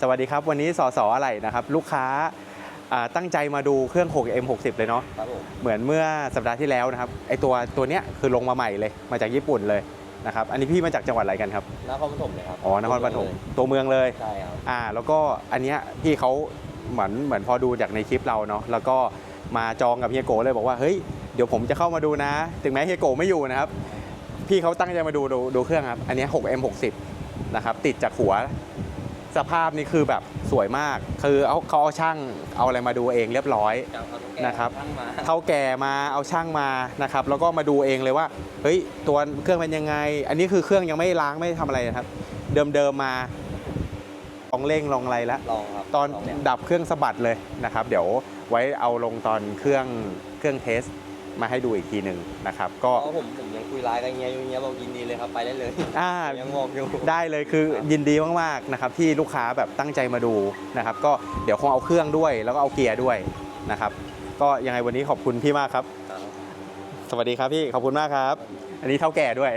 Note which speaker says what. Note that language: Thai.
Speaker 1: สวัสดีครับ วันนี้สอสออะไรนะครับ ลูกค้าอ่าตั้งใจมาดูเครื่อง 6M60 เลยเนาะ
Speaker 2: ครับผม
Speaker 1: เหมือนเมื่อสัปดาห์ที่แล้วนะครับไอตัวตัวเนี้ยคือลงมาใหม่เลยมาจากญี่ปุ่นเลยนะครับอันนี้พี่มาจากจังหวัดอะไรกันครับ
Speaker 2: นครปฐมเลยครับ
Speaker 1: อ๋อนครปฐมตัวเมืองเลย
Speaker 2: ใช่ครับ
Speaker 1: อ่าแล้วก็อันเนี้ยพี่เขาเหมือนเหมือนพอดูจากในคลิปเราเนาะแล้วก็มาจองกับเฮียโกเลยบอกว่าเฮ้ยเดี๋ยวผมจะเข้ามาดูนะ ถึงแม้เฮียโกไม่อยู่นะครับ พี่เขาตั้งใจมาดูดูดูเครื่องครับอันเนี้ย 6M60 นะครับติดจากหัว สภาพนี่คือแบบสวยมาก คือเอาเขาเอาช่างเอาอะไรมาดูเองเรียบร้อย
Speaker 2: จากเขาทุกแก่
Speaker 1: นะครับ
Speaker 2: ตั้งมา
Speaker 1: เท่าแก่มาเอาช่างมานะครับ แล้วก็มาดูเองเลยว่าเฮ้ยตัวเครื่องเป็นยังไง อันนี้คือเครื่องยังไม่ล้างไม่ทำอะไรนะครับ เดิมๆมาลองเร่งลองอะไรแล้ว
Speaker 2: ลองครับ
Speaker 1: ตอน
Speaker 2: ลงเนี่ย
Speaker 1: ดับเครื่องสะบัดเลยนะครับ เดี๋ยวไว้เอาลงตอนเครื่องเครื่องเทส มาให้ดูอีกทีหนึ่งนะครับก็
Speaker 2: เพราะผมผมยังคุยไลน์กับเฮียอยู่เฮียบอกยินดีเลยครับไปได้เลย
Speaker 1: อ่า
Speaker 2: ยังบอกอยู่
Speaker 1: ได้เลยคือยินดีมากๆนะครับที่ลูกค้าแบบตั้งใจมาดูนะครับก็เดี๋ยวคงเอาเครื่องด้วยแล้วก็เอาเกียร์ด้วยนะครับก็ยังไงวันนี้ขอบคุณพี่มากครับ
Speaker 2: ครับ
Speaker 1: สวัสดีครับพี่ขอบคุณมากครับ อันนี้เท่าแก่ด้วย